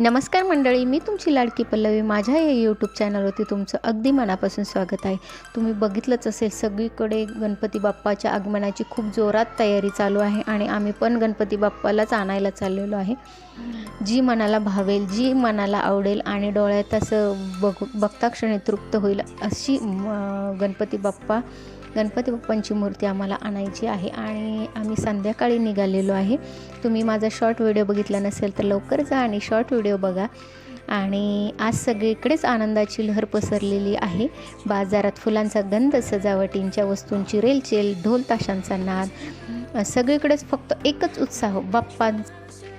नमस्कार मंडळी मी तुमची लाडकी पल्लवी. माझ्या या यूट्यूब चॅनलवरती तुमचं अगदी मनापासून स्वागत आहे. तुम्ही बघितलंच असेल सगळीकडे गणपती बाप्पाच्या आगमनाची खूप जोरात तयारी चालू आहे आणि आम्ही पण गणपती बाप्पालाच आणायला चाललेलो आहे. जी मनाला भावेल जी मनाला आवडेल आणि डोळ्यात असं बघ बघता क्षणी तृप्त होईल अशी गणपती बाप्पा गणपती बाप्पांची मूर्ती आम्हाला आणायची आहे आणि आम्ही संध्याकाळी निघालेलो आहे. तुम्ही माझा शॉर्ट व्हिडिओ बघितला नसेल तर लवकर जा आणि शॉर्ट व्हिडिओ बघा. आणि आज सगळीकडेच आनंदाची लहर पसरलेली आहे. बाजारात फुलांचा गंध सजावटींच्या वस्तूंची रेलचेल ढोल ताशांचा नाद सगळीकडेच फक्त एकच उत्साह बाप्पा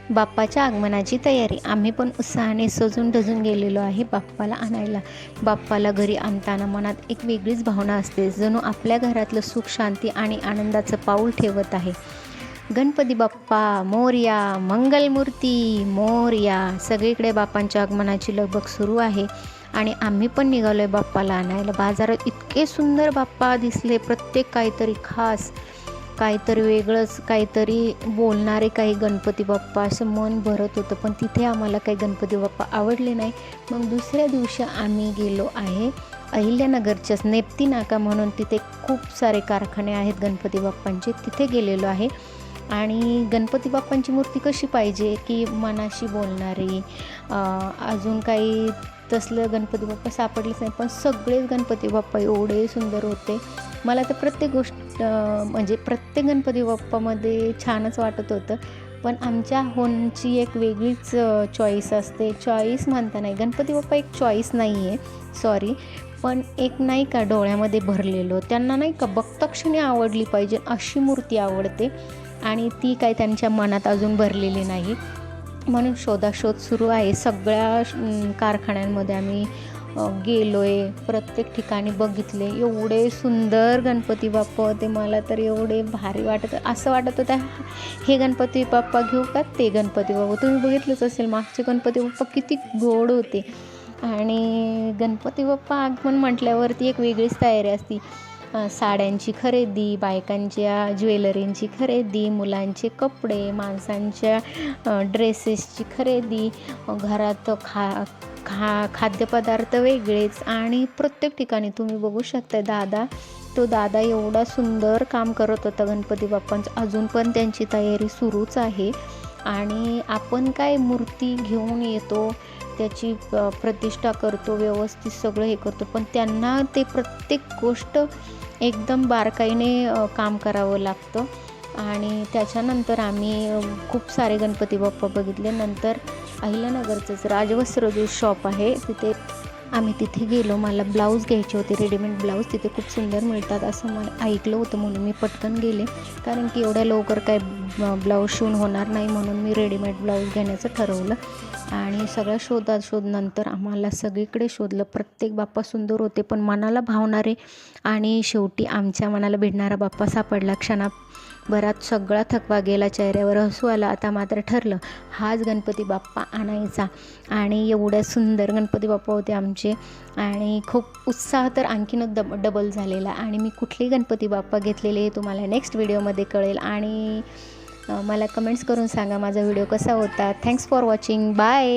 बाप्पाच्या आगमनाची तयारी. आम्ही पण उत्साहाने सजून ढजून गेलेलो आहे बाप्पाला आणायला. बाप्पाला घरी आणताना मनात एक वेगळीच भावना असते जणू आपल्या घरातलं सुख शांती आणि आनंदाचं पाऊल ठेवत आहे. गणपती बाप्पा मोर्या मंगलमूर्ती मोर्या सगळीकडे बाप्पांच्या आगमनाची लगबग सुरू आहे आणि आम्ही पण निघालो आहे बाप्पाला आणायला. बाजारात इतके सुंदर बाप्पा दिसले प्रत्येक काहीतरी खास. काहीतरी वेगळंच काहीतरी बोलणारे काही गणपती बाप्पा असं मन भरत होतं पण तिथे आम्हाला काही गणपती बाप्पा आवडले नाही. मग दुसऱ्या दिवशी आम्ही गेलो आहे अहिल्यानगरच्याच नेप्ती नाका म्हणून. तिथे खूप सारे कारखाने आहेत गणपती बाप्पांचे. तिथे गेलेलो आहे. आणि गणपती बाप्पांची मूर्ती कशी पाहिजे की मनाशी बोलणारी? अजून काही तसलं गणपती बाप्पा सापडलेच नाही पण सगळेच गणपती बाप्पा एवढे सुंदर होते. मला तर प्रत्येक गोष्ट म्हणजे प्रत्येक गणपती बाप्पामध्ये छानच वाटत होतं. पण आमच्या होनची एक वेगळीच चॉईस असते. चॉईस म्हणता नाही. गणपती बाप्पा एक चॉईस नाही आहे सॉरी पण एक नाही का डोळ्यामध्ये भरलेलो. त्यांना नाही का बक्तक्षणी आवडली पाहिजे अशी मूर्ती आवडते. आणि ती काय त्यांच्या मनात अजून भरलेली नाही. म्हणून शोधाशोध सुरू आहे. सगळ्या कारखान्यांमध्ये आम्ही गेलो आहे प्रत्येक ठिकाणी बघितले. एवढे सुंदर गणपती बाप्पा होते मला तर एवढे भारी वाटत. असं वाटत होतं हे गणपती बाप्पा घेऊ का ते गणपती बाप्पा? तुम्ही बघितलंच असेल मागचे गणपती बाप्पा किती गोड होते. आणि गणपती बाप्पा आगमन म्हटल्यावरती एक वेगळीच तयारी असती. साड्यांची खरेदी बायकांच्या ज्वेलरींची खरेदी मुलांचे कपडे माणसांच्या ड्रेसेसची खरेदी घरात खा खा खाद्यपदार्थ वेगळेच आणि प्रत्येक ठिकाणी तुम्ही बघू शकता दादा. तो दादा एवढा सुंदर काम करत होता गणपती बाप्पांचं. अजून पण त्यांची तयारी सुरूच आहे. आणि आपण काय मूर्ती घेऊन येतो त्याची प्रतिष्ठा करतो व्यवस्थित सगळं हे करतो पण त्यांना ते प्रत्येक गोष्ट एकदम बारकाईने काम करावं लागतं. आणि त्याच्यानंतर आम्ही खूप सारे गणपती बाप्पा बघितले. नंतर अहिल्यानगरचंच राजवस्त्र जे शॉप आहे तिथे आम्ही तिथे गेलो. मला ब्लाऊज घ्यायचे होते रेडीमेड ब्लाऊज तिथे खूप सुंदर मिळतात असं मला ऐकलं होतं म्हणून मी पटकन गेले. कारण की एवढ्या लवकर काय ब्लाऊज शिवून होणार नाही म्हणून मी रेडीमेड ब्लाऊज घेण्याचं ठरवलं. आणि सगळ्या शोधात शोधनंतर आम्हाला सगळीकडे शोधलं. प्रत्येक बाप्पा सुंदर होते पण मनाला भावणारे आणि शेवटी आमच्या मनाला भिडणारा बाप्पा सापडला. भरात सगळा थकवा गेला चेहऱ्यावर हसू आला आता मात्र ठरलं. हाच गणपती बाप्पा आणायचा. आणि एवढ्या सुंदर गणपती बाप्पा होते आमचे. आणि खूप उत्साह तर आणखीनच डब डबल झालेला. आणि मी कुठलेही गणपती बाप्पा घेतलेले हे तुम्हाला नेक्स्ट व्हिडिओमध्ये कळेल. आणि मला कमेंट्स करून सांगा माझा व्हिडिओ कसा होता. Thanks for watching bye